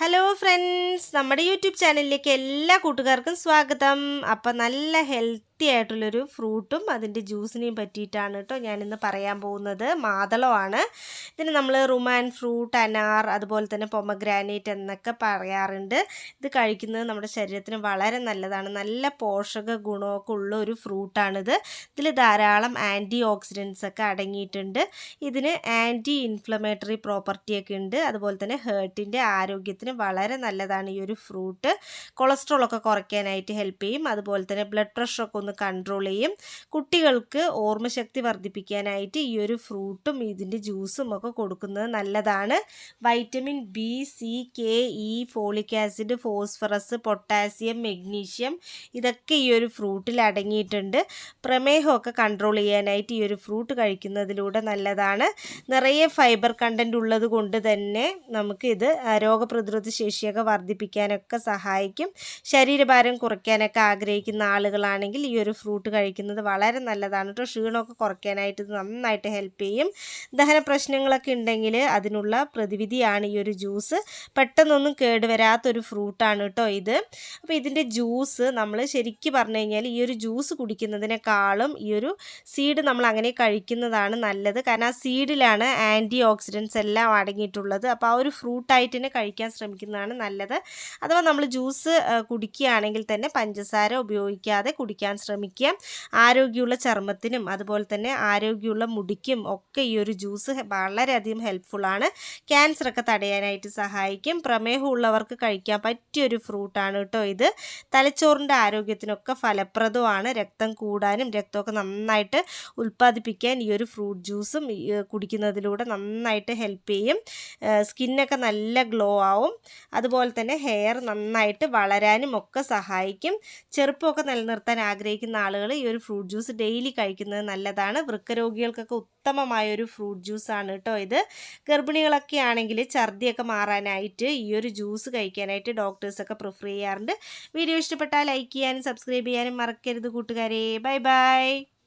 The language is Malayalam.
ഹലോ ഫ്രണ്ട്സ് നമ്മുടെ യൂട്യൂബ് ചാനലിലേക്ക് എല്ലാ കൂട്ടുകാർക്കും സ്വാഗതം. അപ്പം നല്ല ഹെൽത്തി ആയിട്ടുള്ളൊരു ഫ്രൂട്ടും അതിന്റെ ജ്യൂസിനെയും പറ്റിയിട്ടാണ് കേട്ടോ ഞാനിന്ന് പറയാൻ പോകുന്നത്. മാതളമാണ്. ഇതിന് നമ്മൾ റുമാൻ ഫ്രൂട്ട് അനാർ അതുപോലെ തന്നെ പൊമഗ്രാനേറ്റ് എന്നൊക്കെ പറയാറുണ്ട്. ഇത് കഴിക്കുന്നത് നമ്മുടെ ശരീരത്തിന് വളരെ നല്ലതാണ്. നല്ല പോഷക ഗുണമൊക്കെ ഉള്ള ഒരു ഫ്രൂട്ടാണിത്. ഇതിൽ ധാരാളം ആന്റി ഓക്സിഡൻസ് ഒക്കെ അടങ്ങിയിട്ടുണ്ട്. ഇതിന് ആന്റി ഇൻഫ്ലമേറ്ററി പ്രോപ്പർട്ടി ഒക്കെ ഉണ്ട്. അതുപോലെ തന്നെ ഹേർട്ടിന്റെ ആരോഗ്യത്തിന് വളരെ നല്ലതാണ് ഈ ഒരു ഫ്രൂട്ട്. കൊളസ്ട്രോളൊക്കെ കുറയ്ക്കാനായിട്ട് ഹെൽപ്പ് ചെയ്യും. അതുപോലെ തന്നെ ബ്ലഡ് പ്രഷറൊക്കെ ഒന്ന് കൺട്രോൾ ചെയ്യും. കുട്ടികൾക്ക് ഓർമ്മശക്തി വർദ്ധിപ്പിക്കാനായിട്ട് ഈ ഒരു ഫ്രൂട്ടും ഇതിന്റെ ജ്യൂസും ഒക്കെ കൊടുക്കുന്നത് നല്ലതാണ്. Vitamin B C K E folic acid phosphorus potassium magnesium ഇതൊക്കെ ഈ ഒരു ഫ്രൂട്ടിൽ അടങ്ങിയിട്ടുണ്ട്. പ്രമേഹമൊക്കെ കൺട്രോൾ ചെയ്യാനായിട്ട് ഈ ഒരു ഫ്രൂട്ട് കഴിക്കുന്നതിലൂടെ നല്ലതാണ്. നിറയെ ഫൈബർ കണ്ടന്റ് ഉള്ളത് കൊണ്ട് തന്നെ നമുക്കിത് രോഗപ്രതിരോധ ശേഷിയൊക്കെ വർദ്ധിപ്പിക്കാനൊക്കെ സഹായിക്കും. ശരീരഭാരം കുറയ്ക്കാനൊക്കെ ആഗ്രഹിക്കുന്ന ആളുകളാണെങ്കിൽ ഈ ഒരു ഫ്രൂട്ട് കഴിക്കുന്നത് വളരെ നല്ലതാണ് കേട്ടോ ക്ഷീണമൊക്കെ കുറയ്ക്കാനായിട്ട് ഇത് നന്നായിട്ട് ഹെൽപ്പ് ചെയ്യും. ദഹന പ്രശ്നങ്ങളൊക്കെ ഉണ്ടെങ്കിൽ അതിനുള്ള പ്രതിവിധിയാണ് ഈ ഒരു ജ്യൂസ്. പെട്ടെന്നൊന്നും കേടുവരാത്തൊരു ഫ്രൂട്ടാണ് കേട്ടോ ഇത്. അപ്പോൾ ഇതിന്റെ ജ്യൂസ് നമ്മൾ ശരിക്കും പറഞ്ഞു കഴിഞ്ഞാൽ ഈ ഒരു ജ്യൂസ് കുടിക്കുന്നതിനേക്കാളും ഈ ഒരു സീഡ് നമ്മൾ അങ്ങനെ കഴിക്കുന്നതാണ് നല്ലത്. കാരണം ആ സീഡിലാണ് ആന്റി ഓക്സിഡൻസ് എല്ലാം അടങ്ങിയിട്ടുള്ളത്. അപ്പോൾ ആ ഒരു ഫ്രൂട്ടായിട്ട് തന്നെ കഴിക്കാൻ ശ്രമിക്കുന്നതാണ് നല്ലത്. അഥവാ നമ്മൾ ജ്യൂസ് കുടിക്കുകയാണെങ്കിൽ തന്നെ പഞ്ചസാര ഉപയോഗിക്കാതെ കുടിക്കാൻ ശ്രമിക്കുക. ആരോഗ്യമുള്ള ചർമ്മത്തിനും അതുപോലെ തന്നെ ആരോഗ്യമുള്ള മുടിക്കും ഒക്കെ ഈ ഒരു ജ്യൂസ് വളരെയധികം ഹെൽപ്ഫുള്ളാണ് ക്യാൻസറൊക്കെ തടയാനായിട്ട് സഹായിക്കും. പ്രമേഹമുള്ളവർക്ക് കഴിക്കാൻ പറ്റിയൊരു ഫ്രൂട്ടാണ് കേട്ടോ ഇത്. തലച്ചോറിന്റെ ആരോഗ്യത്തിനൊക്കെ ഫലപ്രദമാണ് രക്തം കൂടാനും രക്തമൊക്കെ നന്നായിട്ട് ഉൽപ്പാദിപ്പിക്കാൻ ഈ ഒരു ഫ്രൂട്ട് ജ്യൂസും കുടിക്കുന്നതിലൂടെ നന്നായിട്ട് ഹെൽപ്പ് ചെയ്യും. സ്കിന്നൊക്കെ നല്ല ഗ്ലോ ആവും. അതുപോലെ തന്നെ ഹെയർ നന്നായിട്ട് വളരാനും ഒക്കെ സഹായിക്കും. ചെറുപ്പമൊക്കെ നിലനിർത്താൻ ആഗ്രഹിക്കുന്ന ആളുകൾ ഈ ഒരു ഫ്രൂട്ട് ജ്യൂസ് ഡെയിലി കഴിക്കുന്നത് നല്ലതാണ്. വൃക്കരോഗികൾക്കൊക്കെ ഉത്തമമായ ഒരു ഫ്രൂട്ട് ജ്യൂസ് ആണ് കേട്ടോ ഇത്. ഗർഭിണികളൊക്കെ ആണെങ്കിൽ ഛർദിയൊക്കെ മാറാനായിട്ട് ഈ ഒരു ജ്യൂസ് കഴിക്കാനായിട്ട് ഡോക്ടേഴ്സൊക്കെ പ്രിഫർ ചെയ്യാറുണ്ട്. വീഡിയോ ഇഷ്ടപ്പെട്ടാൽ ലൈക്ക് ചെയ്യാനും സബ്സ്ക്രൈബ് ചെയ്യാനും മറക്കരുത് കൂട്ടുകാരെ. Bye bye